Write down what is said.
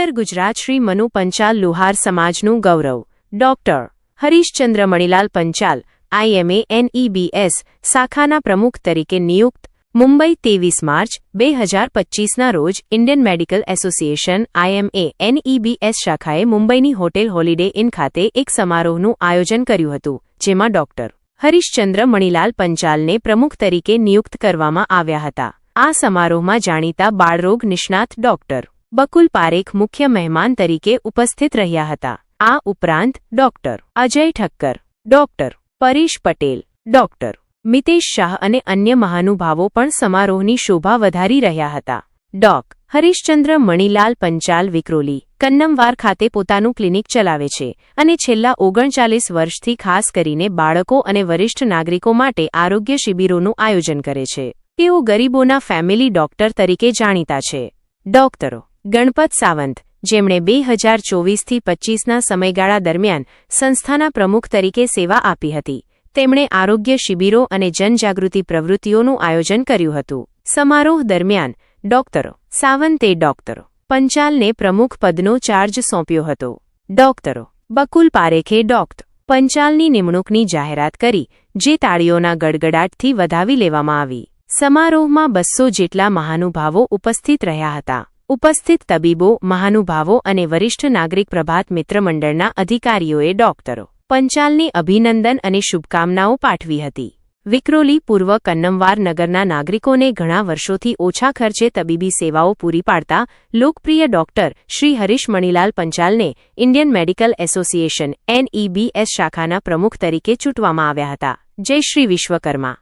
ઉત્તર ગુજરાત શ્રી મનુ પંચાલ લુહાર સમાજનું ગૌરવ. Doctor. Harishchandra Manilal Panchal IMA NEBS શાખાના પ્રમુખ તરીકે નિયુક્ત. મુંબઈ ત્રેવીસ માર્ચ, બે હજાર પચ્ચીસના રોજ Indian medical association IMA NEBS શાખાએ મુંબઈની હોટેલ હોલિડે ઇન ખાતે એક સમારોહનું આયોજન કર્યું હતું, જેમાં ડોક્ટર. હરીશચંદ્ર મણિલાલ પંચાલને પ્રમુખ તરીકે નિયુક્ત કરવામાં આવ્યા હતા. આ સમારોહમાં જાણીતા બાળરોગ નિષ્ણાત ડોક્ટર. બકુલ પારેખ મુખ્ય મહેમાન તરીકે ઉપસ્થિત રહ્યા હતા. આ ઉપરાંત doctor Ajay Thakkar, doctor Paresh Patel, doctor Mitesh Shah અને અન્ય મહાનુભાવો પણ સમારોહની શોભા વધારી રહ્યા હતા. ડોક હરીશચંદ્ર મણિલાલ પંચાલ વિક્રોલી, કન્નમવાર ખાતે પોતાનું ક્લિનિક ચલાવે છે અને છેલ્લા ઓગણચાલીસ વર્ષથી ખાસ કરીને બાળકો અને વરિષ્ઠ નાગરિકો માટે આરોગ્ય શિબિરોનું આયોજન કરે છે. તેઓ ગરીબોના ફેમિલી ડોક્ટર તરીકે જાણીતા છે. ડોક્ટરો ગણપત સાવંત, જેમણે બે હજાર ચોવીસથી પચ્ચીસના સમયગાળા દરમિયાન સંસ્થાના પ્રમુખ તરીકે સેવા આપી હતી. તેમણે આરોગ્ય શિબિરો અને જનજાગૃતિ પ્રવૃત્તિઓનું આયોજન કર્યું હતું. સમારોહ દરમિયાન ડોક્ટરો, સાવંતે ડોક્ટરો, પંચાલને પ્રમુખ પદનો ચાર્જ સોંપ્યો હતો. ડોક્ટરો, બકુલ પારેખે ડોક્ટર પંચાલની નિમણૂકની જાહેરાત કરી, જે તાળીઓના ગડગડાટથી વધાવી લેવામાં આવી. સમારોહમાં બસો જેટલા મહાનુભાવો ઉપસ્થિત રહ્યા હતા. ઉપસ્થિત તબીબો, મહાનુભાવો અને વરિષ્ઠ નાગરિક પ્રભાત મિત્ર મંડળના અધિકારીઓએ ડોક્ટરો પંચાલની અભિનંદન અને શુભકામનાઓ પાઠવી હતી. વિક્રોલી પૂર્વ કન્નમવાર નગરના નાગરિકોને ઘણા વર્ષોથી ઓછા ખર્ચે તબીબી સેવાઓ પૂરી પાડતા લોકપ્રિય ડોક્ટર શ્રી હરીશ મણીલાલ પંચાલને ઇન્ડિયન મેડિકલ એસોસિએશન એનઈબીએસ શાખાના પ્રમુખ તરીકે ચૂંટવામાં આવ્યા હતા. જય શ્રી વિશ્વકર્મા.